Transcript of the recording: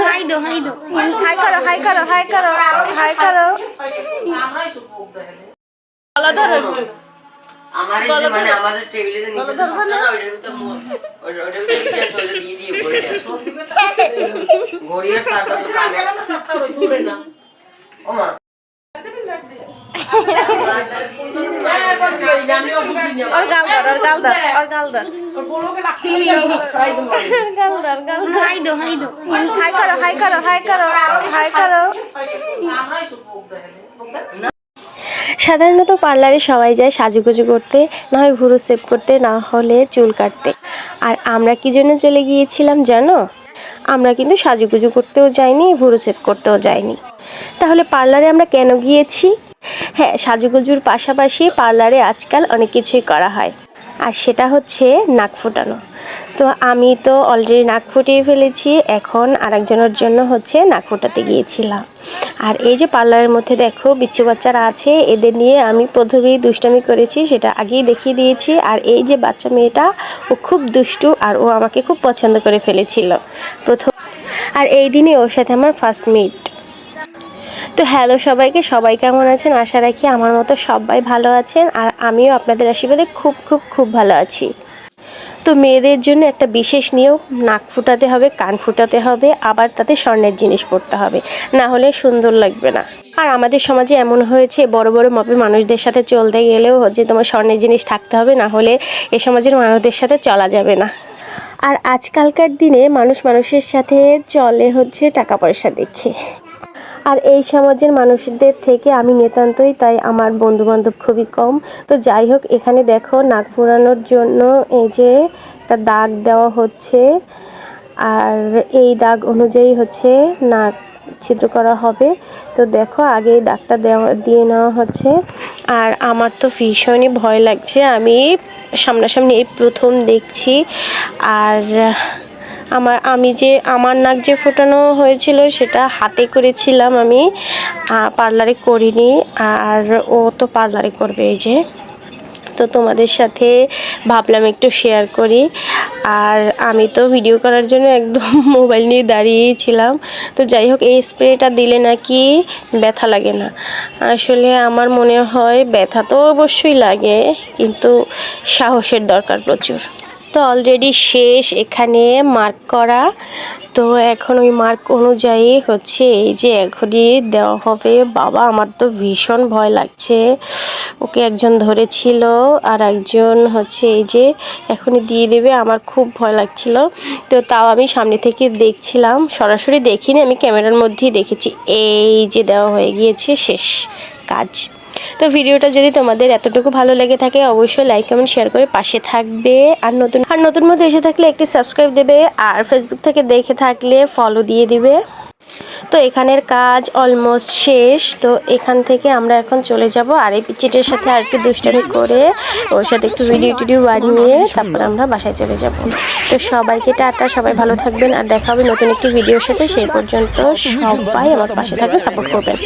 High দো high দো high করো হাই করো হাই করো হাই করো গলা ধরো একটু। আমার মানে আমাদের টেবিলে নিচে না। ওইটার ভিতর ওইটার ভিতরে কি আছে দিয়ে দিয়ে পড়ে আছে গড়িয়ার সারটা তো কানে। ও মা সাধারণত পার্লারে সবাই যায় সাজুগুজু করতে, না হয় ভুরু সেভ করতে, না হলে চুল কাটতে। আর আমরা কি জন্য চলে গিয়েছিলাম জানো? আমরা কিন্তু সাজুগুজু করতেও যাইনি, ভুরু সেভ করতেও যাইনি। তাহলে পার্লারে আমরা কেন গিয়েছি? হ্যাঁ সাজুগুজুর পাশাপাশি পার্লারে আজকাল অনেক কিছুই করা হয়। আর সেটা হচ্ছে নাক ফুটানো। তো আমি তো অলরেডি নাক ফুটিয়ে ফেলেছি, এখন আরেকজনের জন্য হচ্ছে নাক ফুটাতে গিয়েছিলাম। আর এই যে পার্লারের মধ্যে দেখো, বিচ্ছু বাচ্চারা আছে, এদের নিয়ে আমি প্রথমেই দুষ্টামি করেছি, সেটা আগেই দেখিয়ে দিয়েছি। আর এই যে বাচ্চা মেয়েটা, ও খুব দুষ্টু আর ও আমাকে খুব পছন্দ করে ফেলেছিল। প্রথম আর এই দিনই ওর সাথে আমার ফার্স্ট মিট তো হ্যালো সবাইকে, সবাই কেমন আছেন? আশা রাখি আমার মতো সবাই ভালো আছেন আর আমিও আপনাদের আশীর্বাদে খুব খুব খুব ভালো আছি। তো মেয়েদের জন্য একটা বিশেষ নিয়ম, নাক ফুটাতে হবে, কান ফুটাতে হবে, আবার তাতে স্বর্ণের জিনিস পরতে হবে। না হলে সুন্দর লাগবে না। আর আমাদের সমাজে এমন হয়েছে, বড় বড় মাপে মানুষদের সাথে চলতে গেলেও হচ্ছে তোমার স্বর্ণের জিনিস থাকতে হবে, না হলে এ সমাজের মানুষদের সাথে চলা যাবে না। আর আজকালকার দিনে মানুষ মানুষের সাথে চলে হচ্ছে টাকা পয়সা দেখে। আর এই সমাজের মানুষদের থেকে আমি নিতান্তই, তাই আমার বন্ধু বান্ধব খুবই কম। তো যাই হোক, এখানে দেখো নাক ফোরানোর জন্য এই যে একটা দাগ দেওয়া হচ্ছে, আর এই দাগ অনুযায়ী হচ্ছে নাক ছিদ্র করা হবে। তো দেখো, আগে দাগটা দেওয়া, দিয়ে নেওয়া হচ্ছে। আর আমার তো ভীষণই ভয় লাগছে, আমি সামনাসামনি এই প্রথম দেখছি। আর আমার, আমি যে, আমার নাক যে ফোটানো হয়েছিল সেটা হাতে করেছিলাম আমি পার্লারে করিনি, আর ও তো পার্লারে করবে এই যে। তো তোমাদের সাথে ভাবলাম একটু শেয়ার করি, আর আমি তো ভিডিও করার জন্য একদম মোবাইল নিয়ে দাঁড়িয়েছিলাম তো যাই হোক, এই স্প্রেটা দিলে নাকি ব্যথা লাগে না। আসলে আমার মনে হয় ব্যথা তো অবশ্যই লাগে, কিন্তু সাহসের দরকার প্রচুর। তো অলরেডি শেষ এখানে মার্ক করা। তো এখন ওই মার্ক অনুযায়ী হচ্ছে এই যে এখনই দেওয়া হবে। বাবা, আমার তো ভীষণ ভয় লাগছে। ওকে একজন ধরেছিল আর একজন হচ্ছে এই যে এখনই দিয়ে দেবে, আমার খুব ভয় লাগছিল। তো তাও আমি সামনে থেকে দেখছিলাম, সরাসরি দেখিনি, আমি ক্যামেরার মধ্যেই দেখেছি। এই যে দেওয়া হয়ে গিয়েছে, শেষ কাজ। তো ভিডিওটা যদি তোমাদের এতটুকু ভালো লেগে থাকে, অবশ্যই লাইক কমেন্ট শেয়ার করে পাশে থাকবে। আর নতুন আর নতুন মধ্যে এসে থাকলে একটি সাবস্ক্রাইব দেবে, আর ফেসবুক থেকে দেখে থাকলে ফলো দিয়ে দিবে। তো এখানের কাজ অলমোস্ট শেষ। তো এখান থেকে আমরা এখন চলে যাব আর এই পিচিটের সাথে আর একটু দুষ্টামি করে, ওর সাথে একটু ভিডিও টিডিও বানিয়ে তারপর আমরা বাসায় চলে যাব। তো সবাইকে টাটা, সবাই ভালো থাকবেন, আর দেখা হবে নতুন একটি ভিডিওর সাথে। সেই পর্যন্ত সবাই আমার পাশে থাকবে সাপোর্ট করবেন।